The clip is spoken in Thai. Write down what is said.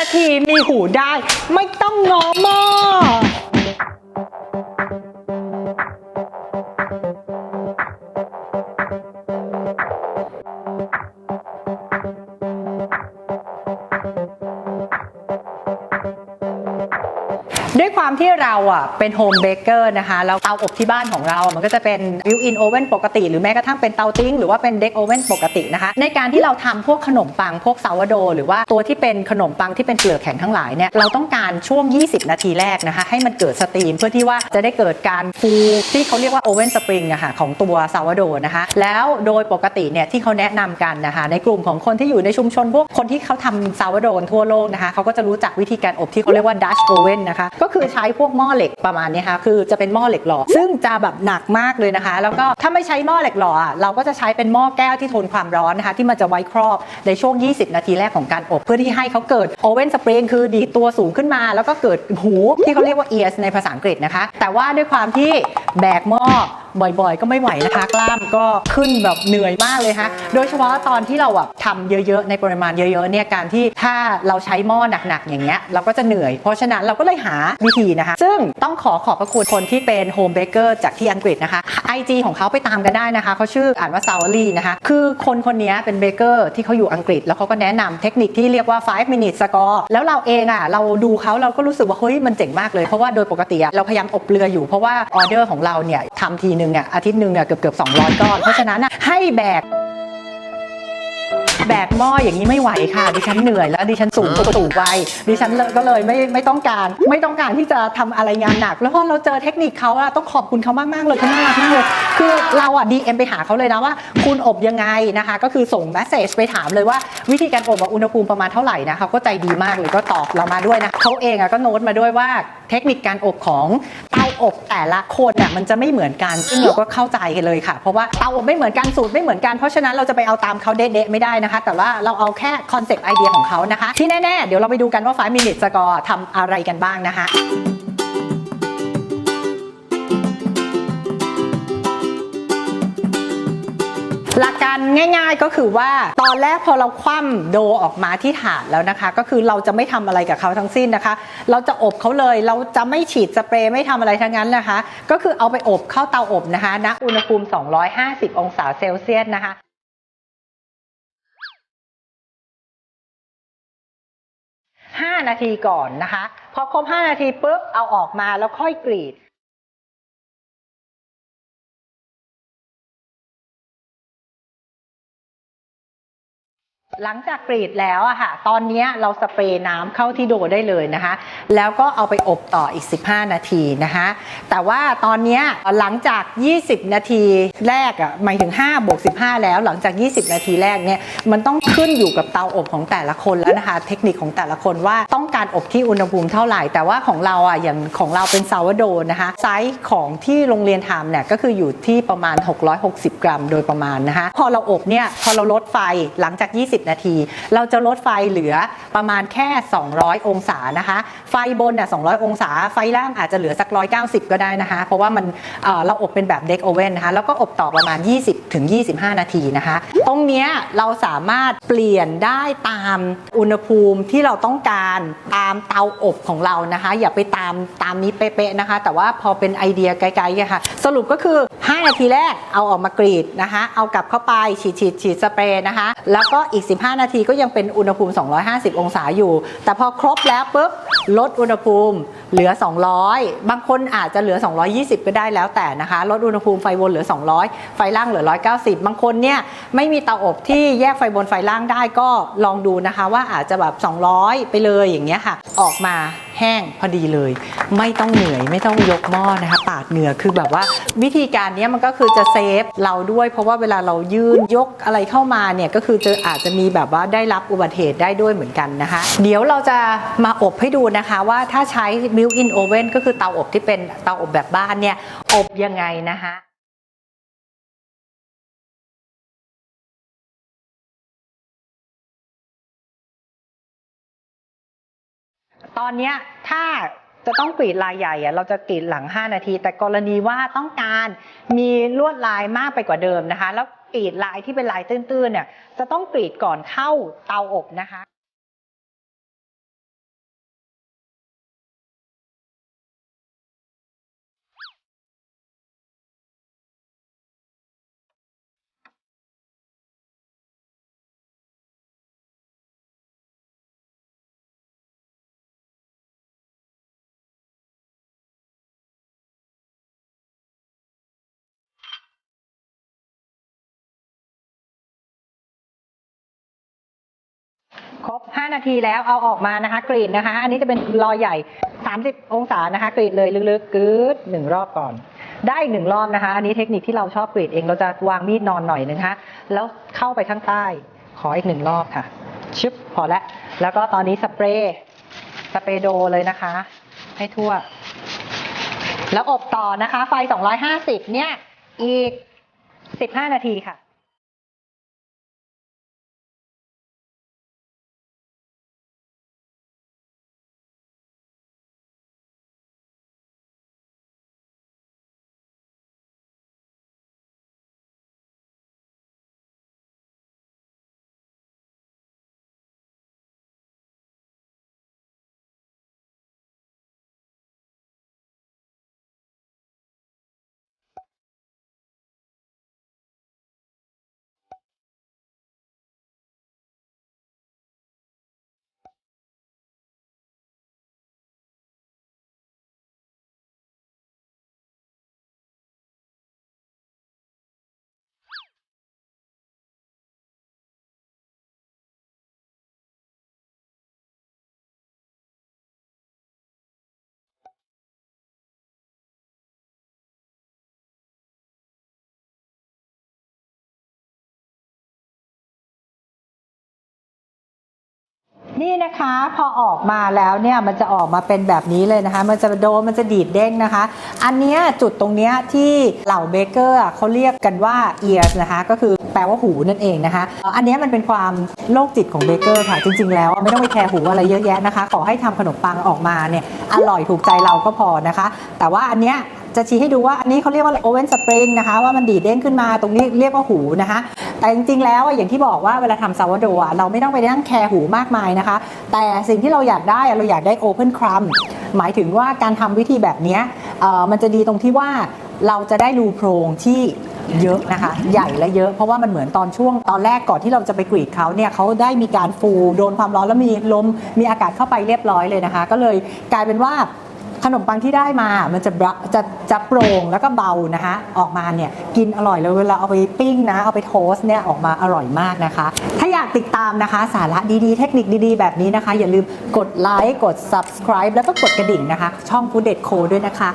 นาทีมีหูได้ ไม่ต้องงอหม้อ ด้วยความที่เราอะเป็นโฮมเบเกอร์นะคะแล้วเตาอบที่บ้านของเรา มันก็จะเป็นบิวอินโอเว่นปกติ หรือแม้กระทั่งเป็นเตาติ้งหรือว่าเป็นเด็กโอเว่นปกตินะคะ ในการที่เราทำพวกขนมปังพวกซาวโดหรือว่าตัวที่เป็นขนมปังที่เป็นเปลือกแข็งทั้งหลายเนี่ยเราต้องการช่วง 20 นาทีแรกนะคะให้มันเกิดสตรีมเพื่อที่ว่าจะได้เกิดการฟูที่เขาเรียกว่าโอเว่นสปริงอะค่ะของตัวซาวโดนะคะแล้วโดยปกติเนี่ยที่เขาแนะนำกันนะคะในกลุ่มของคนที่อยู่ในชุมชนพวกคนที่เขาทำซาวโดกันทั่วโลกนะคะเขาก็จะรู้จักวิธีการอบที่เขาเรียกว่าดัชโอเว่นนะคะก็คือใช้พวกหม้อเหล็กประมาณนี้ค่ะคือจะเป็นหม้อเหล็กหล่อซึ่งจะแบบหนักมากเลยนะคะ แล้วก็ถ้าไม่ใช้หม้อเหล็กหล่ออะเราก็จะใช้เป็นหม้อแก้วที่ทนความร้อนนะคะ ที่มันจะไว้ครอบในช่วง 20 นาทีแรกของการอบเพื่อที่ให้เขาเกิดโอเว่นสปริงคือดีตัวสูงขึ้นมา แล้วก็เกิดหูที่เขาเรียกว่า ears ในภาษาอังกฤษนะคะ แต่ว่าด้วยความที่แบกหม้อบ่อยๆ ก็ไม่ไหวนะคะ กล้ามก็ขึ้นแบบเหนื่อยมากเลยฮะ โดยเฉพาะตอนที่เราแบบทำเยอะๆ ในปริมาณเยอะๆ เนี่ย การที่ถ้าเราใช้หม้อหนักๆ อย่างเงี้ย เราก็จะเหนื่อย เพราะฉะนั้นเราก็เลยหาวิธีนะคะ ซึ่งต้องขอขอบพระคุณคนที่เป็นโฮมเบเกอร์จากที่อังกฤษนะคะ IG ของเขาไปตามกันได้นะคะ เขาชื่ออ่านว่าซาวลี่นะคะ คือคนคนนี้เป็นเบเกอร์ที่เขาอยู่อังกฤษ แล้วเขาก็แนะนำเทคนิคที่เรียกว่า 5 minute score แล้วเราเองอะ เราดูเขาเราก็รู้สึกว่าเฮ้ยมันเจ๋งมากเลย เพราะว่าโดยปกติเราพยายามอบเกลืออยู่ เพราะว่าออเดอร์ของเราเนี่ยทำทีนึงเนี่ยอาทิตย์หนึ่งเนี่ยเกือบเกือบ200 ก้อน เพราะฉะนั้นอะให้แบก แบกหม้ออย่างนี้ไม่ไหวค่ะ ดิฉันเหนื่อยแล้วดิฉันสูงสูงไปดิฉันเลยก็เลยไม่ไม่ต้องการ ไม่ต้องการที่จะทำอะไรงานหนัก แล้วพอเราเจอเทคนิคเขาอะต้องขอบคุณเขามากๆเลยเขาน่ารักมากเลยคือเราอะดีเอ็มไปหาเขาเลยนะว่า คุณอบยังไงนะคะ ก็คือส่งแมสเซจไปถามเลยว่าวิธีการอบอะอุณหภูมิประมาณเท่าไหร่นะเขาก็ใจดีมากเลยก็ตอบเรามาด้วยนะเขาเองอะก็โน้ตมาด้วยว่าเทคนิคการอบของเตาอบแต่ละคนน่ะมันจะไม่เหมือนกันซึ่งเราก็เข้าใจกันเลยค่ะ เพราะว่าเตาอบไม่เหมือนกันสูตรไม่เหมือนกันเพราะฉะนั้นเราจะไปเอาตามเขาเด๊ะๆไม่ได้นะคะแต่ว่าเราเอาแค่คอนเซปต์ไอเดียของเขานะคะ ที่แน่ ๆ เดี๋ยวเราไปดูกันว่า5 minute score ทำอะไรกันบ้างนะคะหลักการง่ายๆก็คือว่าตอนแรกพอเราคว่ำโดออกมาที่ถาดแล้วนะคะ ก็คือเราจะไม่ทำอะไรกับเขาทั้งสิ้นนะคะ เราจะอบเขาเลยเราจะไม่ฉีดสเปรย์ไม่ทำอะไรทั้งนั้นนะคะ ก็คือเอาไปอบเข้าเตาอบนะคะณอุณหภูมิ 250 องศาเซลเซียสนะคะ 5 นาทีก่อนนะคะ พอครบ 5 นาทีปุ๊บเอาออกมาแล้วค่อยกรีด หลังจากกรีดแล้วอะค่ะ ตอนนี้เราสเปรย์น้ำเข้าที่โดได้เลยนะคะ แล้วก็เอาไปอบต่ออีก 15 นาทีนะคะ แต่ว่าตอนนี้หลังจาก 20 นาทีแรกอะหมายถึง5บวก15 แล้วหลังจาก 20 นาทีแรกเนี่ยมันต้องขึ้นอยู่กับเตาอบของแต่ละคนแล้วนะคะ เทคนิคของแต่ละคนว่าต้องการอบที่อุณหภูมิเท่าไหร่ แต่ว่าของเราอะอย่างของเราเป็นซาวโดนะคะไซส์ของที่โรงเรียนทำเนี่ยก็คืออยู่ที่ประมาณ 660 กรัม โดยประมาณนะคะ พอเราอบเนี่ยพอเราลดไฟหลังจาก 20นาที เราจะลดไฟเหลือประมาณแค่ 200 องศานะคะ ไฟบนน่ะ200 องศา ไฟล่างอาจจะเหลือสัก 190 ก็ได้นะคะ เพราะว่ามันเเราอบเป็นแบบเด็กโอเว่นนะคะ แล้วก็อบต่อประมาณ 20ถึง25 นาทีนะคะ ตรงนี้เราสามารถเปลี่ยนได้ตามอุณหภูมิที่เราต้องการตามเตาอบของเรานะคะ อย่าไปตามตามนี้เป๊ะๆนะคะ แต่ว่าพอเป็นไอเดียไกลๆะค่ะ สรุปก็คือ นาทีแรกเอาออกมากรีดนะคะ เอากลับเข้าไปฉีดฉีดฉีดสเปรย์นะคะ แล้วก็อีก 15 นาทีก็ยังเป็นอุณหภูมิ 250 องศาอยู่ แต่พอครบแล้วปุ๊บลดอุณหภูมิเหลือ 200 บางคนอาจจะเหลือ 220 ก็ได้แล้วแต่นะคะ ลดอุณหภูมิไฟบนเหลือ 200 ไฟล่างเหลือ 190 บางคนเนี่ยไม่มีเตาอบที่แยกไฟบนไฟล่างได้ก็ลองดูนะคะ ว่าอาจจะแบบ 200 ไปเลยอย่างเงี้ยค่ะ ออกมาแห้งพอดีเลย ไม่ต้องเหนื่อยไม่ต้องยกหม้อนะคะปาดเหงื่อคือแบบว่าวิธีการเนี้ยมันก็คือจะเซฟเราด้วย เพราะว่าเวลาเรายืนยกอะไรเข้ามาเนี่ยก็คือจะอาจจะมีแบบว่าได้รับอุบัติเหตุได้ด้วยเหมือนกันนะคะ เดี๋ยวเราจะมาอบให้ดูนะคะว่าถ้าใช้ built-in oven ก็คือเตาอบที่เป็นเตาอบแบบบ้านเนี่ย อบยังไงนะคะตอนนี้ถ้าจะต้องกรีดลายใหญ่เราจะกรีดหลัง 5 นาที แต่กรณีว่าต้องการมีลวดลายมากไปกว่าเดิมนะคะ แล้วกรีดลายที่เป็นลายตื้นๆเนี่ยจะต้องกรีดก่อนเข้าเตาอบนะคะ รบ 5 นาทีแล้วเอาออกมานะคะ กรีดนะคะ อันนี้จะเป็นรอยใหญ่ 30 องศานะคะ กรีดเลยลึกๆกึดหนึ่งรอบก่อน ได้อีกหนึ่งรอบนะคะ อันนี้เทคนิคที่เราชอบกรีดเองเราจะวางมีดนอนหน่อยนึงนะคะแล้วเข้าไปข้างใต้ ขออีกหนึ่งรอบค่ะ ชึบพอแล้วแล้วก็ตอนนี้สเปรย์สเปรย์โดเลยนะคะ ให้ทั่ว แล้วอบต่อนะคะ ไฟ 250 เนี่ย อีก 15 นาทีค่ะ นี่นะคะพอออกมาแล้วเนี่ยมันจะออกมาเป็นแบบนี้เลยนะคะ มันจะโดมันจะดีดเด้งนะคะ อันเนี้ยจุดตรงเนี้ยที่เหล่าเบเกอร์เขาเรียกกันว่า ears นะคะ ก็คือแปลว่าหูนั่นเองนะคะ อันเนี้ยมันเป็นความโรคจิตของเบเกอร์ค่ะ จริง ๆ แล้วไม่ต้องไปแคร์หูอะไรเยอะแยะนะคะ ขอให้ทำขนมปังออกมาเนี่ยอร่อยถูกใจเราก็พอนะคะ แต่ว่าอันเนี้ยจะชี้ให้ดูว่าอันนี้เขาเรียกว่าโอเวนสปริงนะคะว่ามันดีดเด้งขึ้นมาตรงนี้เรียกว่าหูนะคะ แต่จริงๆแล้วอย่างที่บอกว่าเวลาทำซาวโดะเราไม่ต้องไปนั่งแคร์หูมากมายนะคะ แต่สิ่งที่เราอยากได้เราอยากได้โอเพนครัมหมายถึงว่าการทำวิธีแบบนี้มันจะดีตรงที่ว่าเราจะได้รูโพรงที่เยอะนะคะ ใหญ่และเยอะเพราะว่ามันเหมือนตอนช่วงตอนแรกก่อนที่เราจะไปกรีดเขาเนี่ยเขาได้มีการฟูโดนความร้อนแล้วมีลมมีอากาศเข้าไปเรียบร้อยเลยนะคะ ก็เลยกลายเป็นว่า ขนมปังที่ได้มามันจะบะจะจะโปร่งแล้วก็เบานะคะออกมาเนี่ยกินอร่อยแล้วเวลาเอาไปปิ้งนะ เอาไปโทสต์เนี่ยออกมาอร่อยมากนะคะ ถ้าอยากติดตามนะคะ สาระดีๆ เทคนิคดีๆ แบบนี้นะคะ อย่าลืมกดไลค์กด subscribe แล้วก็กดกระดิ่งนะคะ ช่องฟูเด็ดโคด้วยนะคะ